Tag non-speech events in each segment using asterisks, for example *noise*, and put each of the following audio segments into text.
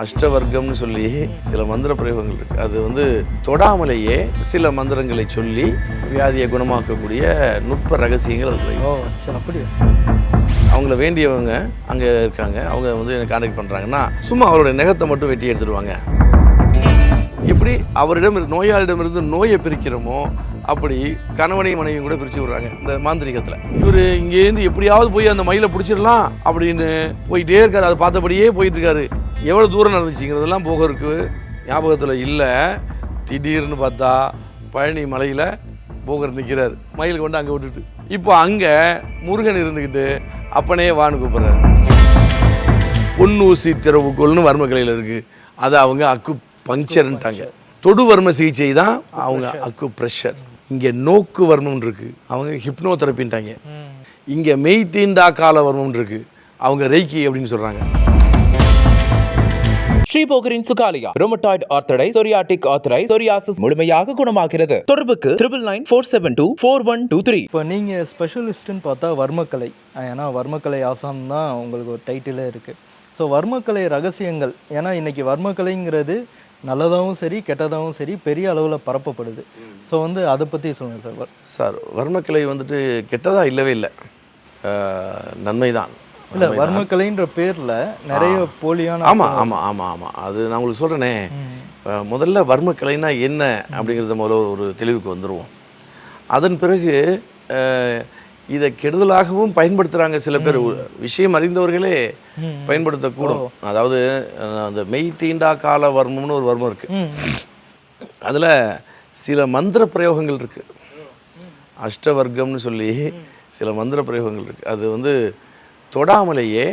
அஷ்டவர்க்கம்னு சொல்லி சில மந்திர பிரயோகங்கள் இருக்கு. அது வந்து தொடாமலேயே சில மந்திரங்களை சொல்லி வியாதியை குணமாக்கக்கூடிய நுட்ப ரகசியங்கள். ஓ அப்படியா? அவங்கள வேண்டியவங்க அங்கே இருக்காங்க. அவங்க வந்து எனக்கு கான்டாக்ட் பண்ணுறாங்கன்னா சும்மா அவருடைய நெகத்தை மட்டும் வெட்டி எடுத்துடுவாங்க. எப்படி அவரிடம் இரு- நோயாளியிடமிருந்து நோயை பிரிக்கிறோமோ அப்படி கணவனையும் மனைவியும் கூட பிரித்து விடுறாங்க இந்த மாந்திரிகத்தில். இவர் இங்கேருந்து எப்படியாவது போய் அந்த மயிலை பிடிச்சிடலாம் அப்படின்னு போயிட்டே இருக்காரு. அதை பார்த்தபடியே போயிட்டு இருக்காரு. எவ்வளோ தூரம் நடந்துச்சுங்கிறதெல்லாம் போக ஞாபகத்தில் இல்லை. திடீர்னு பார்த்தா பழனி மலையில் போகர் நிற்கிறார் மயில் கொண்டு அங்கே விட்டுட்டு. இப்போ அங்கே முருகன் இருந்துக்கிட்டு அப்பனே வான்னு கூப்பிட்றாரு. பொன்னூசி திறவுகோல்னு வர்மக்கலையில் இருக்குது அதை அவங்க அக்கு பங்க்சர்ன்ட்டாங்க தொடு வர்ம சிகிச்சை தான் அவங்க அக்கு ப்ரெஷர் இங்கே நோக்கு வர்மம் இருக்கு. அவங்க ஹிப்னோ தெரப்பின்ட்டாங்க இங்கே மெய் தீண்டா கால வர்மம் இருக்கு. அவங்க ரெய்கி அப்படின்னு சொல்கிறாங்க ஸ்ரீபோகரின் சுகாலியா ரோமட்டாய்டு ஆர்த்தடை சொரியாட்டிக் ஆர்த்தரை சொரியாசிஸ் முழுமையாக குணமாகிறது. தொடர்புக்கு triple nine four seven two four one two three இப்போ நீங்கள் ஸ்பெஷலிஸ்ட்டுன்னு பார்த்தா வர்மக்கலை. ஏன்னா வர்மக்கலை ஆசான் தான் உங்களுக்கு ஒரு டைட்டிலே இருக்குது ஸோ வர்மக்கலை ரகசியங்கள். ஏன்னா இன்னைக்கு வர்மக்கலைங்கிறது நல்லதாகவும் சரி கெட்டதாகவும் சரி பெரிய அளவில் பரப்பப்படுது. ஸோ வந்து அதை பற்றி சொல்லுங்கள் சார் சார் வர்மக்கலை வந்துட்டு கெட்டதா இல்லவே இல்லை. நன்மை தான் இல்லை வர்மக்கலைன்ற பேரில் நிறைய போலியான ஆமாம் ஆமாம் ஆமாம் ஆமாம் அது நான் உங்களுக்கு சொல்கிறேனே முதல்ல வர்மக்கலைனா என்ன அப்படிங்கிறத முதல்ல ஒரு தெளிவுக்கு வந்துடுவோம் அதன் பிறகு இதை கெடுதலாகவும் பயன்படுத்துகிறாங்க சில பேர். விஷயம் அறிந்தவர்களே பயன்படுத்தக்கூடும். அதாவது அந்த மெய் தீண்டா கால வர்மம்னு ஒரு வர்மம் இருக்குது ம். அதில் சில மந்திர பிரயோகங்கள் இருக்குது அஷ்டவர்க்கம்னு சொல்லி சில மந்திர பிரயோகங்கள் இருக்குது அது வந்து தொடாமலேயே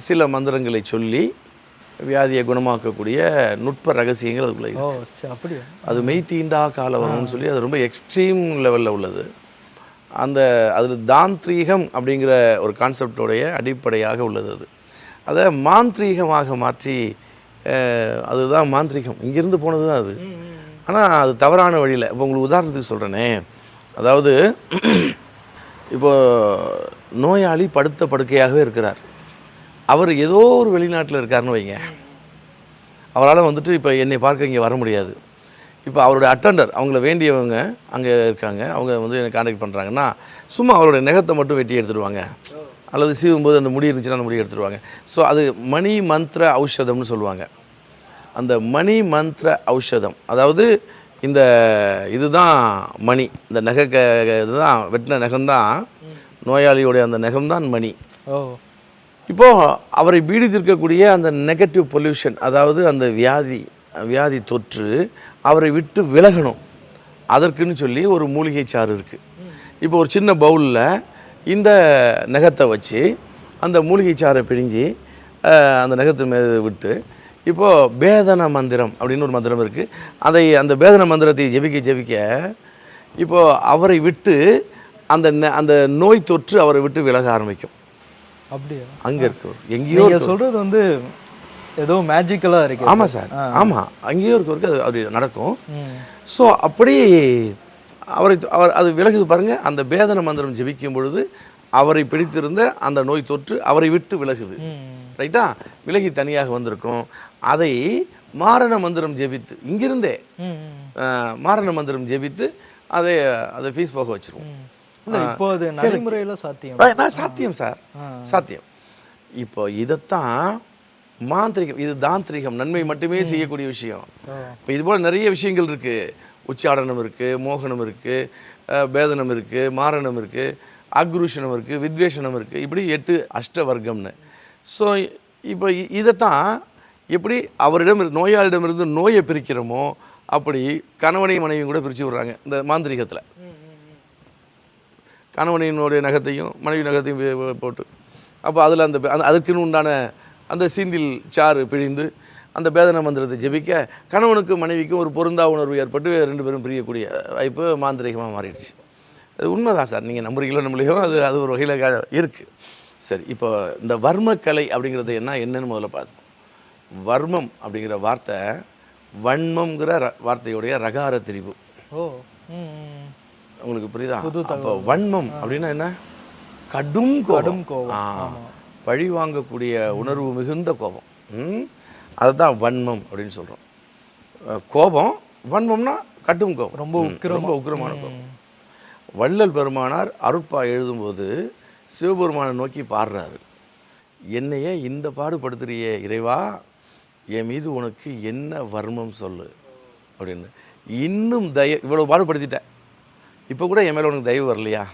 சில மந்திரங்களை சொல்லி வியாதியை குணமாக்கக்கூடிய நுட்ப ரகசியங்கள் அதுக்குள்ள இருக்கு. அது மெய் தீண்டா கால வரும்னு சொல்லி அது ரொம்ப எக்ஸ்ட்ரீம் லெவலில் உள்ளது. அந்த அதில் தாந்திரீகம் அப்படிங்கிற ஒரு கான்செப்டோடைய அடிப்படையாக உள்ளது அது. அதை மாந்திரீகமாக மாற்றி அதுதான் மாந்திரீகம். இங்கிருந்து போனது தான் அது ஆனால் அது தவறான வழியில். இப்போ உங்களுக்கு உதாரணத்துக்கு சொல்கிறேனே அதாவது இப்போ நோயாளி படுத்த படுக்கையாகவே இருக்கிறார். அவர் ஏதோ ஒரு வெளிநாட்டில் இருக்காருன்னு வைங்க. அவரால் வந்துட்டு இப்போ என்னை பார்க்க இங்கே வர முடியாது. இப்போ அவருடைய அட்டண்டர் அவங்கள வேண்டியவங்க அங்கே இருக்காங்க. அவங்க வந்து எனக்கு கான்டாக்ட் பண்ணுறாங்கன்னா சும்மா அவருடைய நெகத்தை மட்டும் வெட்டி எடுத்துடுவாங்க. அல்லது சீவும்போது அந்த முடி இருந்துச்சுன்னா அந்த முடி எடுத்துடுவாங்க. ஸோ அது மணி மந்திர ஔஷதம்னு சொல்லுவாங்க. அந்த மணி மந்திர ஔஷதம் அதாவது இந்த இதுதான் மணி. இந்த நகை க இதுதான் வெட்டின நகம்தான் நோயாளியுடைய அந்த நகம்தான் மணி. ஓ. இப்போ அவரை பீடித்திருக்கக்கூடிய அந்த நெகட்டிவ் பொல்யூஷன் அதாவது அந்த வியாதி வியாதி தொற்று அவரை விட்டு விலகணும். அதற்குன்னு சொல்லி ஒரு மூலிகை சாறு இருக்குது இப்போ ஒரு சின்ன பவுலில் இந்த நகத்தை வச்சு அந்த மூலிகை சாறை பிழிஞ்சு அந்த நகத்து மேலே விட்டு இப்போது பேதன மந்திரம் அப்படின்னு ஒரு மந்திரம் இருக்குது அதை அந்த பேதன மந்திரத்தை ஜெபிக்க ஜெபிக்க இப்போது அவரை விட்டு அந்த அந்த நோய் தொற்று அவரை விட்டு விலக ஆரம்பிக்கும். அப்படியா? அங்கே இருக்கு. எங்கேயோ சொல்றது வந்து ஏதோ மேஜிக்கலா இருக்கு. ஆமாம் சார். ஆமாம் அங்கேயோ இருக்கவருக்கு அது அப்படி நடக்கும். ஸோ அப்படி அவரை அவர் அது விலகுது பாருங்க. அந்த பேதன மந்திரம் ஜெபிக்கும் பொழுது அவரை பிடித்திருந்த அந்த நோய் தொற்று அவரை விட்டு விலகுது. ரைட்டா? விலகி தனியாக வந்திருக்கும். அதை மாரண மந்திரம் ஜெபித்து இங்கிருந்தே மாரண மந்திரம் ஜெபித்து அதை அதை ஃபீஸ் போக வச்சிருவோம். இப்போ அது நடைமுறையில சாத்தியம். சாத்தியம் சார். சாத்தியம். இப்போ இதைத்தான் மாந்திரிகம் இது தாந்திரிகம் நன்மை மட்டுமே செய்யக்கூடிய விஷயம். இப்போ இது போல் நிறைய விஷயங்கள் இருக்கு. உச்சாடனம் இருக்கு மோகனம் இருக்கு பேதனம் இருக்கு மாரணம் இருக்கு அக்ரூஷனம் இருக்கு வித்வேஷனம் இருக்கு. இப்படி எட்டு அஷ்டவர்க்கம்னு. ஸோ இப்போ இதைத்தான் எப்படி அவரிடம் நோயாளியிடமிருந்து நோயை பிரிக்கிறோமோ அப்படி கணவனையும் மனைவியும் கூட பிரித்து விடுறாங்க இந்த மாந்திரிகத்தில். கணவனினுடைய நகத்தையும் மனைவி நகத்தையும் போட்டு. அப்போ அதில் அந்த அதுக்குன்னு உண்டான அந்த சீந்தில் சாறு பிழிந்து அந்த பேதன மந்திரத்தை ஜெபிக்க கணவனுக்கு மனைவிக்கும் ஒரு பொருந்தா உணர்வு ஏற்பட்டு ரெண்டு பேரும் பிரியக்கூடிய வாய்ப்பு மாந்திரிகமாக மாறிடுச்சு. அது உண்மைதான் சார். நீங்கள் நம்புறீங்களோ நம்மளையோ அது அது ஒரு வகையில் இருக்குது சரி இப்போ இந்த வர்மக்கலை அப்படிங்கிறது என்ன என்னன்னு முதல்ல பார்த்து வர்மம் அப்படிங்கிற வார்த்தை வன்மம்ங்கிற ர- வார்த்தையுடைய ரகார திரிவு ஓ. உங்களுக்கு புரியுதா? அப்போ வன்மம் அப்படின்னா என்ன? கடும் கடும் கோபம், பழி வாங்கக்கூடிய உணர்வு மிகுந்த கோபம். அதுதான் வன்மம் அப்படின்னு சொல்கிறோம் கோபம் வன்மம்னா கட்டும் கோபம். ரொம்ப. ரொம்ப உக்கிரமான கோபம். வள்ளல் பெருமானார் அருட்பா எழுதும்போது சிவபெருமானை நோக்கி பாடுறாரு. என்னையே இந்த பாடுபடுத்துறியே இறைவா என் மீது உனக்கு என்ன வர்மம் சொல்லு? அப்படின்னு. இன்னும் தய இவ்வளோ பாடுபடுத்திட்டேன் இப்போ கூட என் மேலே உனக்கு தயவு வரலையா?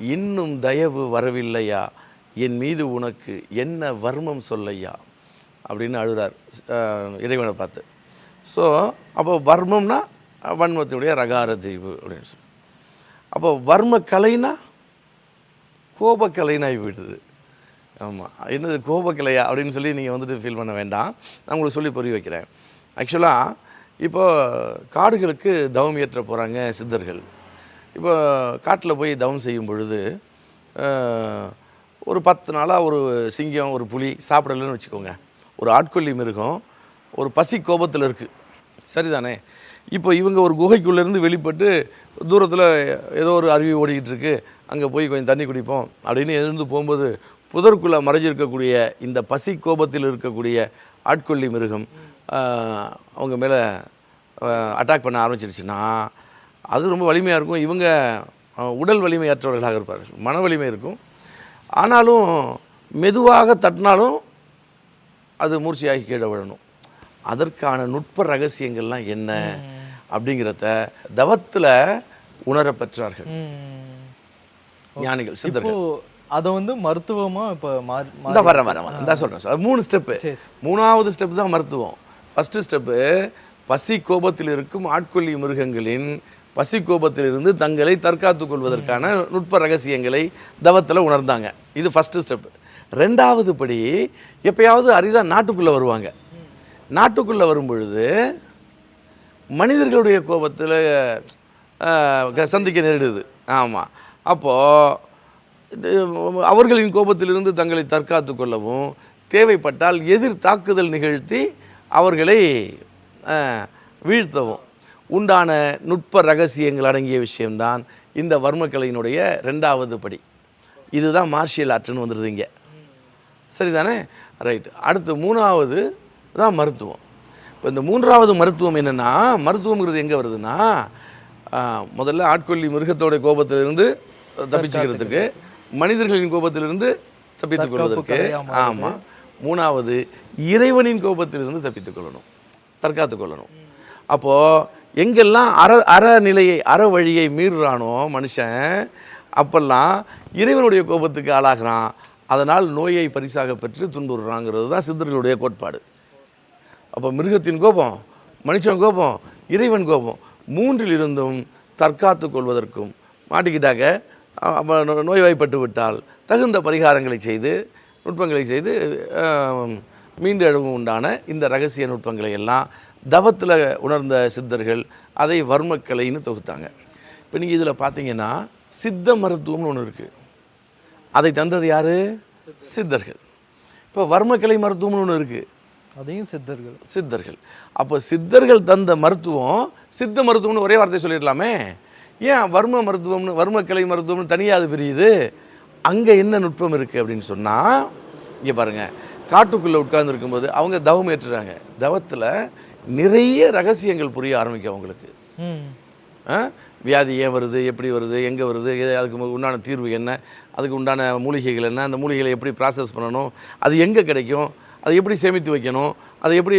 இன்னும் தயவு வரவில்லையா? என் மீது உனக்கு என்ன வர்மம் சொல்லையா? அப்படின்னு அழுகிறார் இறைவனை பார்த்து. ஸோ அப்போ வர்மம்னா வன்மத்தினுடைய ரகார தீவு அப்படின்னு சொல்லி. அப்போ வர்ம கலைனா கோபக்கலைனாகி போயிடுது. ஆமாம் என்னது கோபக்கலையா அப்படின்னு சொல்லி நீங்கள் வந்துட்டு ஃபீல் பண்ண வேண்டாம். நான் உங்களுக்கு சொல்லி புரிய வைக்கிறேன். ஆக்சுவலாக இப்போ காடுகளுக்கு தவம் ஏற்ற போகிறாங்க சித்தர்கள். இப்போ காட்டில் போய் தவம் செய்யும் பொழுது ஒரு பத்து நாளாக ஒரு சிங்கம் ஒரு புலி சாப்பிடலன்னு வச்சுக்கோங்க. ஒரு ஆட்கொல்லி மிருகம் ஒரு பசி கோபத்தில் இருக்குது சரிதானே? இப்போ இவங்க ஒரு குகைக்குள்ளேருந்து வெளிப்பட்டு தூரத்தில் ஏதோ ஒரு அருவி ஓடிக்கிட்டு இருக்கு. அங்கே போய் கொஞ்சம் தண்ணி குடிப்போம் அப்படின்னு எழுந்து போகும்போது புதற்குள்ளே மறைஞ்சிருக்கக்கூடிய இந்த பசி கோபத்தில் இருக்கக்கூடிய ஆட்கொல்லி மிருகம் அவங்க மேலே அட்டாக் பண்ண ஆரம்பிச்சிருச்சுன்னா அது ரொம்ப வலிமையாக இருக்கும். இவங்க உடல் வலிமையற்றவர்களாக இருப்பார்கள். மன வலிமை இருக்கும். ஆனாலும் மெதுவாக தட்டினாலும் அது மூர்ச்சையாகி கீழே விழணும். அதற்கான நுட்ப ரகசியங்கள்லாம் என்ன? அப்படிங்கிறத தவத்தில் உணர பெற்றார்கள். ஞானிகள் சித்தர்கள். அதை வந்து மருத்துவமா இப்போ இந்த வரேன் வரேன் இந்த சொல்கிறேன் சார். மூணு ஸ்டெப்பு. மூணாவது ஸ்டெப் தான் மருத்துவம். ஃபஸ்ட்டு ஸ்டெப்பு பசி கோபத்தில் இருக்கும் ஆட்கொல்லி மிருகங்களின் பசி கோபத்திலிருந்து தங்களை தற்காத்து கொள்வதற்கான நுட்ப ரகசியங்களை தவத்தில் உணர்ந்தாங்க. இது ஃபஸ்ட்டு ஸ்டெப் ரெண்டாவது படி எப்பயாவது அரிதாக நாட்டுக்குள்ளே வருவாங்க. நாட்டுக்குள்ளே வரும்பொழுது மனிதர்களுடைய கோபத்தில் சந்திக்க நேரிடுது. ஆமாம் அப்போது அவர்களின் கோபத்திலிருந்து தங்களை தற்காத்து கொள்ளவும் தேவைப்பட்டால் எதிர் தாக்குதல் நிகழ்த்தி அவர்களை வீழ்த்தவும். உண்டான நுட்ப ரகசியங்கள் அடங்கிய விஷயம்தான் இந்த வர்மக்கலையினுடைய ரெண்டாவது படி. இதுதான் மார்ஷியல் ஆர்ட்னு வந்துடுது இங்கே. சரிதானே? ரைட் அடுத்து மூணாவது தான் மருத்துவம். இப்போ இந்த மூன்றாவது மருத்துவம் என்னென்னா மருத்துவம்ங்கிறது எங்கே வருதுன்னா முதல்ல ஆட்கொல்லி மிருகத்தோட கோபத்திலிருந்து தப்பிச்சுக்கிறதுக்கு மனிதர்களின் கோபத்திலிருந்து தப்பித்துக் கொள்வதற்கு. ஆமாம் மூணாவது இறைவனின் கோபத்திலிருந்து தப்பித்துக் கொள்ளணும். தற்காத்து கொள்ளணும். அப்போது எங்கெல்லாம் அற அறநிலையை அற வழியை மீறுறானோ மனுஷன் அப்பெல்லாம் இறைவனுடைய கோபத்துக்கு ஆளாகிறான். அதனால் நோயை பரிசாக பெற்று துன்புறுறாங்கிறது தான் சித்தர்களுடைய கோட்பாடு. அப்போ மிருகத்தின் கோபம் மனுஷன் கோபம் இறைவன் கோபம் மூன்றில் இருந்தும் தற்காத்து கொள்வதற்கும் மாட்டிக்கிட்டாக்க நோய்வாய்ப்பட்டு விட்டால் தகுந்த பரிகாரங்களை செய்து நுட்பங்களை செய்து மீண்டு எழுவும் உண்டான இந்த ரகசிய நுட்பங்களை எல்லாம் தவத்தில் உணர்ந்த சித்தர்கள் அதை வர்மக்கலைன்னு தொகுத்தாங்க. இப்போ நீங்கள் இதில் பார்த்தீங்கன்னா சித்த மருத்துவம்னு ஒன்று இருக்குது அதை தந்தது யாரு? சித்தர்கள். இப்போ வர்மக்கலை மருத்துவம்னு ஒன்று இருக்குது அதையும் சித்தர்கள். சித்தர்கள். அப்போ சித்தர்கள் தந்த மருத்துவம் சித்த மருத்துவம்னு ஒரே வார்த்தை சொல்லிடலாமே. ஏன் வர்ம மருத்துவம்னு வர்மக்கலை மருத்துவம்னு தனியாக அது பிரியுது? அங்கே என்ன நுட்பம் இருக்குது அப்படின்னு சொன்னால் இங்கே பாருங்கள் காட்டுக்குள்ளே உட்கார்ந்துருக்கும்போது அவங்க தவம் ஏற்றுறாங்க. தவத்தில் நிறைய ரகசியங்கள் புரிய ஆரம்பிக்கும் அவங்களுக்கு? வியாதி ஏன் வருது எப்படி வருது எங்கே வருது அதுக்கு உண்டான தீர்வு என்ன அதுக்கு உண்டான மூலிகைகள் என்ன அந்த மூலிகைகளை எப்படி ப்ராசஸ் பண்ணணும் அது எங்கே கிடைக்கும் அதை எப்படி சேமித்து வைக்கணும் அதை எப்படி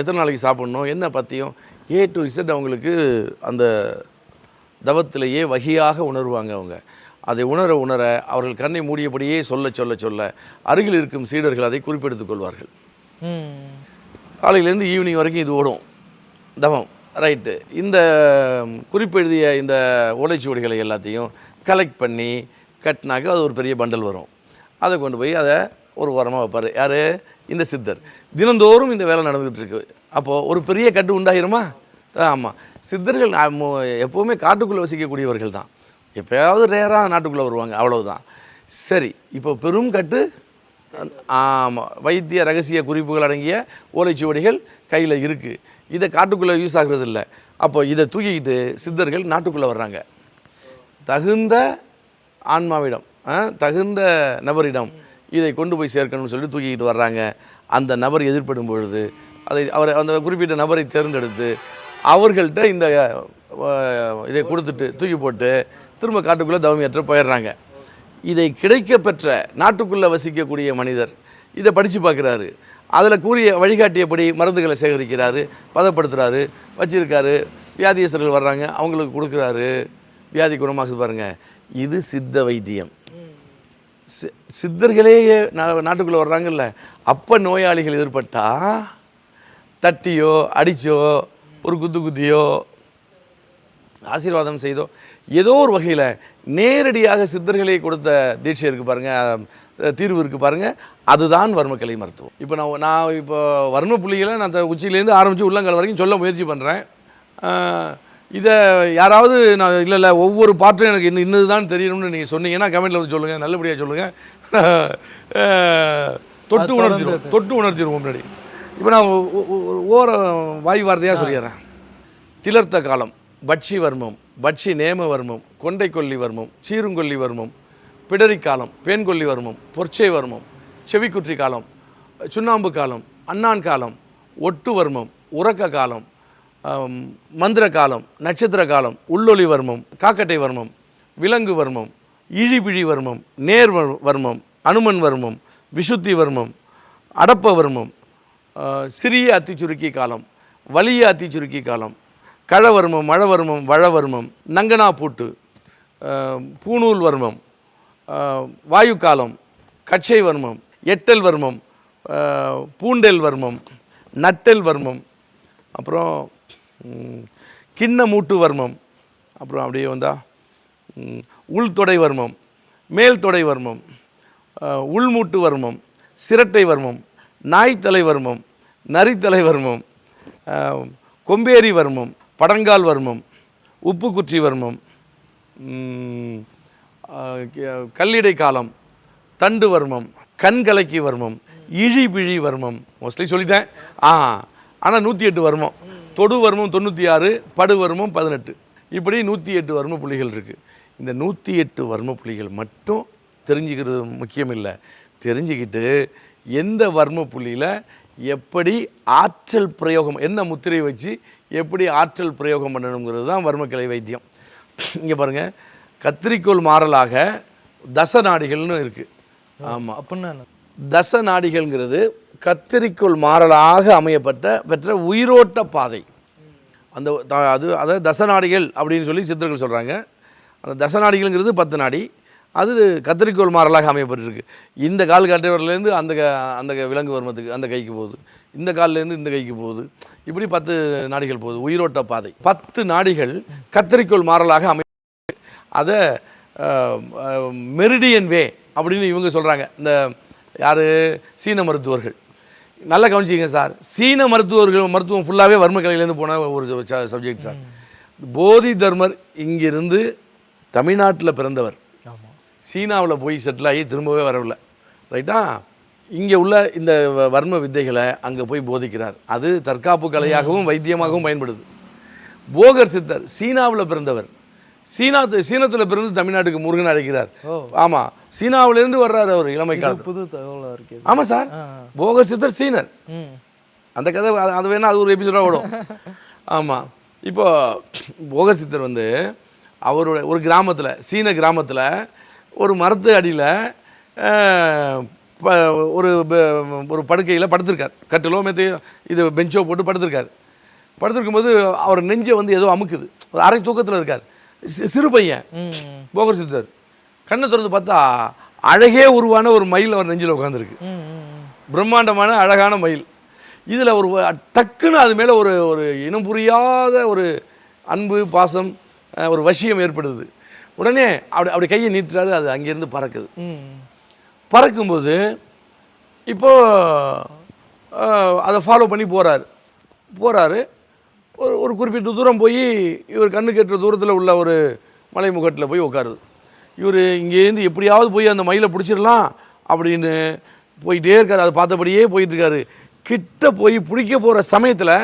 எத்தனை நாளைக்கு சாப்பிடணும் என்ன பற்றியும் ஏ டு இசட் அவங்களுக்கு அந்த தவத்திலேயே வகையாக உணர்வாங்க அவங்க. அதை உணர உணர அவர்கள் கண்ணை மூடியபடியே சொல்ல சொல்ல சொல்ல அருகில் இருக்கும் சீடர்கள் அதை குறிப்பெடுத்துக் கொள்வார்கள். காலையிலேருந்து ஈவினிங் வரைக்கும் இது ஓடும். தவம். ரைட்டு இந்த குறிப்பெழுதிய இந்த ஓலைச்சுவடிகளை எல்லாத்தையும் கலெக்ட் பண்ணி கட்டினாக்க அது ஒரு பெரிய பண்டல் வரும். அதை கொண்டு போய் அதை ஒரு உரமாக வைப்பார். யார்? இந்த சித்தர். தினந்தோறும் இந்த வேலை நடந்துகிட்டு இருக்கு. அப்போது ஒரு பெரிய கட்டு உண்டாயிருமா? ஆமாம் சித்தர்கள் எப்போவுமே காட்டுக்குள்ளே வசிக்கக்கூடியவர்கள் தான். எப்போயாவது ரேராக நாட்டுக்குள்ளே வருவாங்க. அவ்வளவுதான். சரி. இப்போ பெரும் கட்டு வைத்திய ரகசிய குறிப்புகள் அடங்கிய ஓலைச்சுவடிகள் கையில் இருக்குது இதை காட்டுக்குள்ளே யூஸ் ஆகுறது இல்லை அப்போ இதை தூக்கிக்கிட்டு சித்தர்கள் நாட்டுக்குள்ளே வர்றாங்க. தகுந்த ஆன்மாவிடம் ஆ, தகுந்த நபரிடம் இதை கொண்டு போய் சேர்க்கணும்னு சொல்லிட்டு தூக்கிக்கிட்டு வர்றாங்க. அந்த நபர் எதிர்படும் பொழுது அதை அவர் அந்த குறிப்பிட்ட நபரை தேர்ந்தெடுத்து அவர்கள்ட்ட இந்த இதை கொடுத்துட்டு தூக்கி போட்டு திரும்ப காட்டுக்குள்ளே தவமியற்ற போயிடுறாங்க. இதை கிடைக்க பெற்ற நாட்டுக்குள்ளே வசிக்கக்கூடிய மனிதர் இதை படித்து பார்க்குறாரு. அதில் கூறிய வழிகாட்டியபடி மருந்துகளை சேகரிக்கிறாரு பதப்படுத்துகிறாரு வச்சிருக்காரு. வியாதியஸ்தர்கள் வர்றாங்க அவங்களுக்கு கொடுக்குறாரு. வியாதி குணமாகுது பாருங்க. இது சித்த வைத்தியம். சி- சித்தர்களே நா- நாட்டுக்குள்ளே வர்றாங்கல்ல. அப்போ நோயாளிகள் எதிர்பட்டா தட்டியோ அடிச்சோ ஒரு குத்து குத்தியோ ஆசீர்வாதம் செய்தோ ஏதோ ஒரு வகையில் நேரடியாக சித்தர்களே கொடுத்த தீட்சை இருக்குது பாருங்க அஹ், தீர்வு இருக்குது பாருங்க. அதுதான் வர்மக்கலை மருத்துவம். இப்போ நான் நான் இப்போ வர்ம புள்ளிகளை நான் அந்த உச்சியிலேருந்து ஆரம்பித்து உள்ளங்கால் வரைக்கும் சொல்ல முயற்சி பண்ணுறேன் இதை யாராவது நான் இல்லை இல்லை ஒவ்வொரு பாட்டும் எனக்கு இன்னும் இன்னது தான் தெரியணும்னு நீங்கள் சொன்னீங்கன்னா கமெண்ட்டில் வந்து சொல்லுங்கள் நல்லபடியாக சொல்லுங்கள் தொட்டு உணர்த்திடுவோம் தொட்டு உணர்த்திடுவோம் முன்னாடி. இப்போ நான் ஓர வாய் வார்த்தையாக சொல்லிடுறேன். திலர்த்த காலம் பட்சி வர்மம். பட்சி நேமவர்மம் கொண்டை கொல்லி வர்மம் சீருங்கொல்லி வர்மம் பிடரி காலம் பேன்கொல்லி வர்மம் பொற்சை வர்மம் செவிக்குற்றி காலம் சுண்ணாம்பு காலம் அண்ணான் காலம் ஒட்டு வர்மம் உறக்க காலம் மந்திர காலம் நட்சத்திர காலம் உள்ளொளி வர்மம் காக்கட்டை வர்மம் விலங்கு வர்மம் இழிபிழி வர்மம் நேர் வர்மம் அனுமன் வர்மம் விசுத்தி வர்மம் அடப்ப வர்மம் சிறிய அத்திச்சுருக்கி காலம் வலிய அத்திச்சுருக்கி காலம் கழவர்மம் மழவர்மம் வழவர்மம் நங்கனா பூட்டு ஆஹ், பூணூல் வர்மம் வாயு காலம் கட்சை வர்மம் எட்டல் வர்மம் பூண்டெல் வர்மம் நட்டெல் வர்மம் அப்புறம் கிண்ண மூட்டு வர்மம் அப்புறம் அப்படியே வந்தா உள்தொடை வர்மம் மேல் தொடை வர்மம் உள்மூட்டு வர்மம் சிரட்டை வர்மம் நாய்த்தலை வர்மம் நரித்தலை வர்மம் கொம்பேரி வர்மம் படங்கால் வர்மம் உப்புக்குற்றி வர்மம் கல்லிடை காலம் தண்டு வர்மம் கண்கலக்கி வர்மம் இழிபிழி வர்மம். மோஸ்ட்லி சொல்லிட்டேன். ஆ ஆனால் நூற்றி எட்டு வர்மம். தொடு வர்மம் தொண்ணூற்றி ஆறு படு வர்மம் பதினெட்டு. இப்படி நூற்றி எட்டு வர்ம புள்ளிகள் இருக்குது இந்த நூற்றி எட்டு வர்ம புள்ளிகள் மட்டும் தெரிஞ்சுக்கிறது முக்கியம் இல்லை தெரிஞ்சுக்கிட்டு எந்த வர்ம புள்ளியில் எப்படி ஆற்றல் பிரயோகம் என்ன முத்திரை வச்சு எப்படி ஆற்றல் பிரயோகம் பண்ணணுங்கிறது தான் வர்மக்கலை வைத்தியம். இங்கே பாருங்கள் கத்திரிக்கோள் மாறலாக தச நாடிகள்னு இருக்குது ஆமாம் அப்படின்னா? தச நாடிகள்ங்கிறது கத்தரிக்கோள் மாறலாக அமையப்பட்ட பெற்ற உயிரோட்ட பாதை. அந்த அது அதாவது தசநாடிகள் அப்படின்னு சொல்லி சித்தர்கள் சொல்கிறாங்க அந்த தசநாடிகள்ங்கிறது பத்து நாடி. அது கத்தரிக்கோள் மாறலாக அமையப்பட்டிருக்கு. இந்த கால் கட்டவரிலேருந்து அந்த அந்த விலங்கு வர்மத்துக்கு அந்த கைக்கு போகுது. இந்த கால்லேருந்து இந்த கைக்கு போகுது. இப்படி பத்து நாடிகள் போகுது. உயிரோட்ட பாதை. பத்து நாடிகள் கத்தரிக்கோள் மாறலாக அமை அதை மெரிடியன் வே அப்படின்னு இவங்க சொல்கிறாங்க இந்த யார்? சீன மருத்துவர்கள். நல்லா கவனிச்சிங்க சார். சீன மருத்துவர்கள் மருத்துவம் ஃபுல்லாகவே வர்மக்கலையிலேருந்து போன ஒரு சப்ஜெக்ட் சார். போதி தர்மர் இங்கிருந்து தமிழ்நாட்டில் பிறந்தவர். சீனாவில் போய் செட்டில் ஆகி திரும்பவே வரவில்லை. ரைட்டா இங்கே உள்ள இந்த வர்ம வித்தைகளை அங்கே போய் போதிக்கிறார். அது தற்காப்பு கலையாகவும் வைத்தியமாகவும் பயன்படுது. போகர் சித்தர் சீனாவில் பிறந்தவர். சீனா சீனத்தில் பிறந்து தமிழ்நாட்டுக்கு முருகன் அழைக்கிறார். ஆமாம் சீனாவிலேருந்து வர்றாரு அவர் இளமை இது காலத்தில். புது தகவலா இருக்கு. ஆமாம் சார். போகர் சித்தர் சீனர். அந்த கதை அது- அது வேணா அது ஒரு எபிசோடாக ஓடும். *laughs* ஆமாம் இப்போ போகர் சித்தர் வந்து அவரோட ஒரு கிராமத்தில் சீன கிராமத்தில் ஒரு மரத்து அடியில் ஒரு ஒரு படுக்கையில் படுத்திருக்கார். கட்டிலோ மெத்து இது பெஞ்சோ போட்டு படுத்திருக்கார். படுத்திருக்கும்போது அவர் நெஞ்சை வந்து ஏதோ அமுக்குது. ஒரு அரை தூக்கத்தில் இருக்கார். சிறு பையன். போகர் சித்தர் கண்ணை திறந்து பார்த்தா அழகே உருவான ஒரு மயில் அவர் நெஞ்சில் உட்காந்துருக்கு. பிரம்மாண்டமான அழகான மயில். இதில் ஒரு டக்குன்னு அது மேலே ஒரு ஒரு இனம் புரியாத ஒரு அன்பு பாசம் ஒரு வசியம் ஏற்படுது. உடனே அப்படி அப்படி கையை நீட்டுறாரு. அது அங்கேருந்து பறக்குது. பறக்கும்போது இப்போது அதை ஃபாலோ பண்ணி போகிறாரு போகிறாரு ஒரு ஒரு குறிப்பிட்ட தூரம் போய் இவர் கண்ணு கெட்டுற தூரத்தில் உள்ள ஒரு மலைமுகட்டில் போய் உட்காருது இவர் இங்கேருந்து எப்படியாவது போய் அந்த மயிலை பிடிச்சிடலாம் அப்படின்னு போயிட்டே இருக்கார். அதை பார்த்தபடியே போயிட்டுருக்காரு. கிட்ட போய் பிடிக்க போகிற சமயத்தில்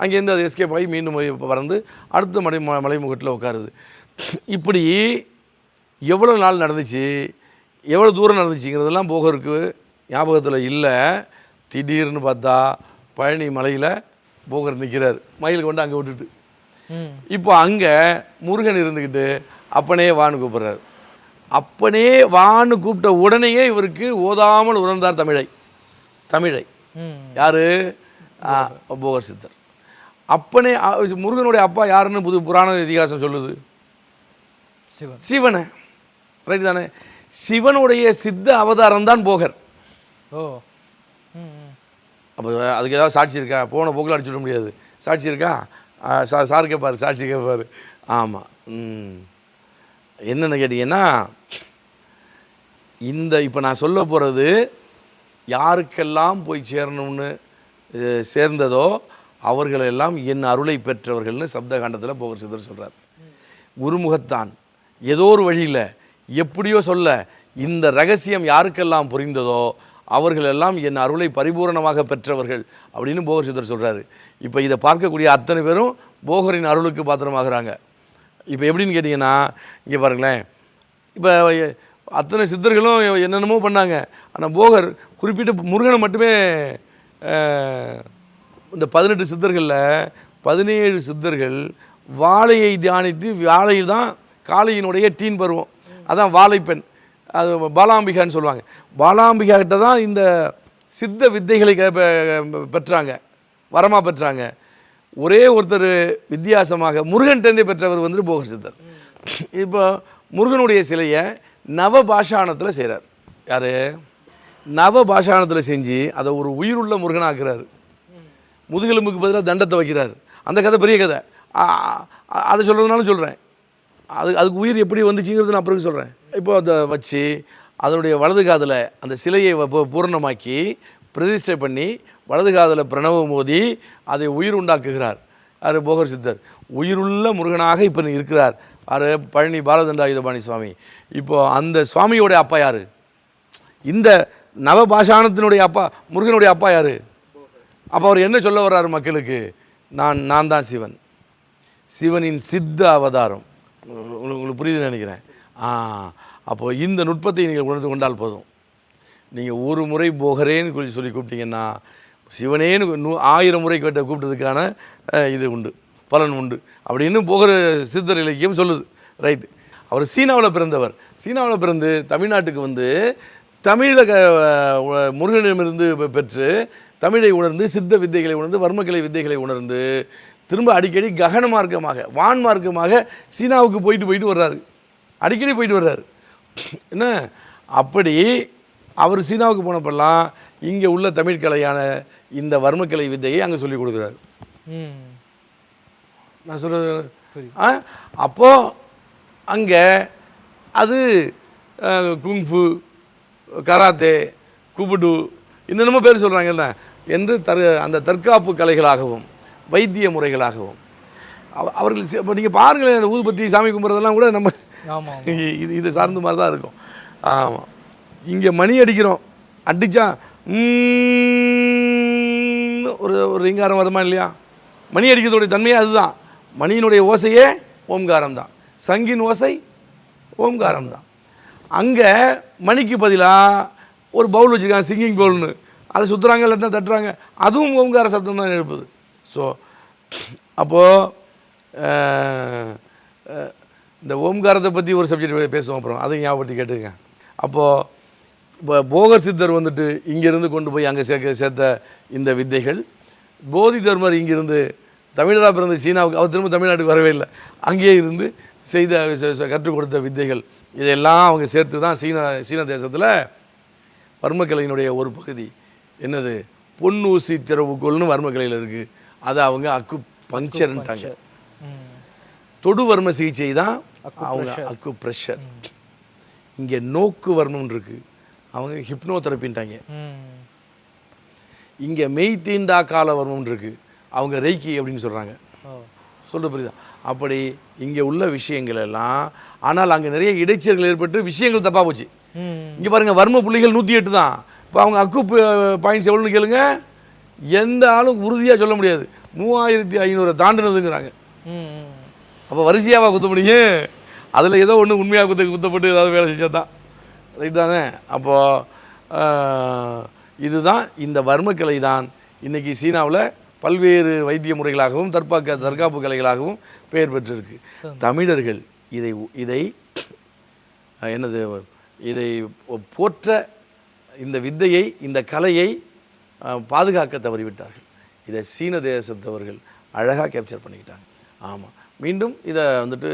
அங்கேருந்து அது எஸ்கேப் ஆகி மீண்டும் போய் பறந்து அடுத்த மலை மலைமுகட்டில் உட்காருது இப்படி எவ்வளோ நாள் நடந்துச்சு? எவ்வளோ தூரம் நடந்துச்சுங்கிறதெல்லாம் போகருக்கு ஞாபகத்தில் இல்லை. திடீர்னு பார்த்தா பழனி மலையில் போகர் நிற்கிறார் மயில் கொண்டு அங்கே விட்டுட்டு. இப்போ அங்கே முருகன் இருந்துக்கிட்டு அப்பனே வான்னு கூப்பிடுறாரு. அப்பனே வான்னு கூப்பிட்ட உடனேயே இவருக்கு ஓதாமல் உணர்ந்தார் தமிழை. தமிழை. யாரு? போகர் சித்தர். அப்பனே முருகனுடைய அப்பா யாருன்னு புது புராண இதிகாசம் சொல்லுது? சிவனை. ரைட் தானே? சிவனுடைய சித்த அவதாரம் தான் போகர். ஓ. அப்போ அதுக்கு ஏதாவது சாட்சி இருக்கா? போன போக்கில் அடிச்சு விட முடியாது. சாட்சி இருக்கா? ஆ, சா சார் கேட்பாரு சாட்சி கேட்பாரு ஆமாம் ம். என்னென்னு கேட்டிங்கன்னா இந்த இப்போ நான் சொல்ல போகிறது யாருக்கெல்லாம் போய் சேரணும்னு சேர்ந்ததோ அவர்களெல்லாம் என் அருளை பெற்றவர்கள்னு சப்தகாண்டத்தில் போகர் சித்தர் சொல்கிறார் குருமுகத்தான். ஏதோ ஒரு வழியில் எப்படியோ சொல்ல இந்த ரகசியம் யாருக்கெல்லாம் புரிந்ததோ அவர்களெல்லாம் என் அருளை பரிபூரணமாக பெற்றவர்கள் அப்படின்னு போகர் சித்தர் சொல்கிறாரு இப்போ இதை பார்க்கக்கூடிய அத்தனை பேரும் போகரின் அருளுக்கு பாத்திரமாகிறாங்க. இப்போ எப்படின்னு கேட்டிங்கன்னா இங்கே பாருங்களேன். இப்போ அத்தனை சித்தர்களும் என்னென்னமோ பண்ணாங்க. ஆனால் போகர் குறிப்பிட்ட முருகனை மட்டுமே இந்த பதினெட்டு சித்தர்களில் பதினேழு சித்தர்கள் வாழையை தியானித்து வாழையில் தான் காளையினுடைய டீன் பருவம். அதான் வாழைப்பெண் அது பாலாம்பிகான்னு சொல்லுவாங்க. பாலாம்பிகா கிட்ட தான் இந்த சித்த வித்தைகளை க- பெ- பெற்றாங்க. வரமாக பெற்றாங்க. ஒரே ஒருத்தர் வித்தியாசமாக முருகன்டேந்தே பெற்றவர் வந்து போகர் சித்தர் இப்போ முருகனுடைய சிலையை நவபாஷாணத்தில் செய்கிறார் யார்? நவபாஷாணத்தில் செஞ்சு அதை ஒரு உயிருள்ள முருகனாக்குறாரு. முதுகெலும்புக்கு பதிலாக தண்டத்தை வைக்கிறார். அந்த கதை பெரிய கதை. அதை சொல்கிறதுனாலும் சொல்கிறேன் அது அதுக்கு உயிர் எப்படி வந்துச்சுங்கிறது நான் பிறகு சொல்கிறேன் இப்போ அதை வச்சு அதனுடைய வலது காதில் அந்த சிலையை பூரணமாக்கி பிரதிஷ்டை பண்ணி வலது காதில் பிரணவ மோதி அதை உயிர் உண்டாக்குகிறார். அது போகர் சித்தர். உயிருள்ள முருகனாக இப்போ இருக்கிறார். அது பழனி பாலதண்டாயுதபாணி சுவாமி. இப்போது அந்த சுவாமியோடைய அப்பா யார்? இந்த நவபாஷானத்தினுடைய அப்பா முருகனுடைய அப்பா யார்? அப்போ அவர் என்ன சொல்ல வர்றாரு மக்களுக்கு? நான் நான் தான் சிவன். சிவனின் சித்த அவதாரம். உங்களுக்கு உங்களுக்கு புரியுதுன்னு நினைக்கிறேன். ஆ இந்த நுட்பத்தை நீங்கள் உணர்ந்து கொண்டால் போதும். நீங்கள் ஒரு முறை போகிறேன்னு சொல்லி சொல்லி கூப்பிட்டீங்கன்னா சிவனேன்னு நூ ஆயிரம் முறை கேட்ட கூப்பிட்டதுக்கான இது உண்டு. பலன் உண்டு. அப்படின்னு போகிற சித்தர் இலக்கியம் சொல்லுது. ரைட்டு. அவர் சீனாவில் பிறந்தவர். சீனாவில் பிறந்து தமிழ்நாட்டுக்கு வந்து தமிழக முருகனிடமிருந்து பெற்று தமிழை உணர்ந்து சித்த வித்தைகளை உணர்ந்து வர்மக்கலை வித்தைகளை உணர்ந்து திரும்ப அடிக்கடி ககன மார்க்கமாக வான் மார்க்கமாக சீனாவுக்கு போயிட்டு போயிட்டு வர்றாரு. அடிக்கடி போயிட்டு வர்றாரு. என்ன? அப்படி அவர் சீனாவுக்கு போனப்பெல்லாம் இங்கே உள்ள தமிழ் கலையான இந்த வர்மக்கலை வித்தையை அங்கே சொல்லி கொடுக்குறாரு. நான் ஆ? அப்போது அங்கே அது குங்ஃபு கராத்தே குபுடு என்னென்னமோ பேர் சொல்கிறாங்கல்ல என்று தர் அந்த தற்காப்பு கலைகளாகவும் வைத்திய முறைகளாகவும். அவ- அவர்கள் இப்போ நீங்கள் பாருங்களேன் அந்த ஊதுபத்தி சாமி கும்பிட்றதெல்லாம் கூட நம்ம ஆமாம் *laughs* இது இது சார்ந்த மாதிரி தான் இருக்கும். ஆமாம் இங்கே மணி அடிக்கிறோம். அடித்தா ஒரு ஒரு ரீங்காரம் வருமா இல்லையா மணி அடிக்கிறதுடைய தன்மையே அதுதான் மணியினுடைய ஓசையே ஓம்காரம் தான் சங்கின் ஓசை ஓம்காரம் தான் அங்கே மணிக்கு பதிலாக ஒரு பவுல் வச்சுருக்காங்க சிங்கிங் பவுல்னு அதை சுற்றுறாங்க இல்லாட்டினா தட்டுறாங்க அதுவும் ஓம்கார சப்தம் தான் எழுப்புது ஸோ *clears throat* அப்போது இந்த ஓம்காரத்தை பற்றி ஒரு சப்ஜெக்ட் பேசுவோம் அப்புறம். அதை ஞாபகப்படுத்தி கேட்டுங்க அப்போது இப்போ போகர் சித்தர் வந்துட்டு இங்கேருந்து கொண்டு போய் அங்கே சேர்க்க சேர்த்த இந்த வித்தைகள் போதி தர்மர் இங்கிருந்து தமிழராக பிறந்த சீனாவுக்கு அவர் திரும்ப தமிழ்நாட்டுக்கு வரவே இல்லை. அங்கேயே இருந்து செய்த கற்றுக் கொடுத்த வித்தைகள் இதெல்லாம் அவங்க சேர்த்து தான் சீனா சீன தேசத்தில் வர்மக்கலையினுடைய ஒரு பகுதி. என்னது? பொன்னூசி திறவுகோல்னு வர்மக்கலையில் இருக்குது அதை அவங்க அக்கு பஞ்சர்ன்ட்டாங்க ம். தொடு வர்ம சிகிச்சை தான் அவங்க அக்கு ப்ரெஷர் இங்கே நோக்கு வர்மம்னு இருக்கு. அவங்க ஹிப்னோ தெரப்பின்ட்டாங்க இங்கே மெய் தீண்டா கால வர்மம்னு இருக்கு. அவங்க ரெய்கி அப்படின்னு சொல்கிறாங்க சொல்ல புரியுதா? அப்படி இங்கே உள்ள விஷயங்கள் எல்லாம் ஆனால் அங்கே நிறைய இடைச்சல்கள் ஏற்பட்டு விஷயங்கள் தப்பாக போச்சு. இங்கே பாருங்க வர்ம புள்ளிகள் நூற்றி எட்டு தான். இப்போ அவங்க அக்கு பாயிண்ட்ஸ் எவ்வளோன்னு கேளுங்க. எந்த ஆளும் உறுதியாக சொல்ல முடியாது. மூவாயிரத்தி ஐநூறு தாண்டினதுங்கிறாங்க. அப்போ வரிசையாவா குத்த முடியும் அதில் ஏதோ ஒன்று உண்மையாக குத்த குத்தப்பட்டு ஏதாவது வேலை செஞ்சால் தான்? ரைட் தானே அப்போது இதுதான் இந்த வர்மக்கலை தான் இன்றைக்கி சீனாவில் பல்வேறு வைத்திய முறைகளாகவும் தற்பாக்க தற்காப்பு கலைகளாகவும் பெயர் பெற்றிருக்கு. தமிழர்கள் இதை இதை என்னது இதை போற்ற இந்த வித்தையை இந்த கலையை பாதுகாக்க தவறிவிட்டார்கள். இதை சீன தேசத்தவர்கள் அழகாக கேப்சர் பண்ணிக்கிட்டாங்க. ஆமாம் மீண்டும் இதை வந்துட்டு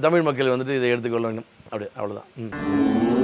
தமிழ் மக்கள் வந்துட்டு இதை எடுத்துக்கொள்ள வேண்டும் அப்படி அவ்வளோதான் ம்.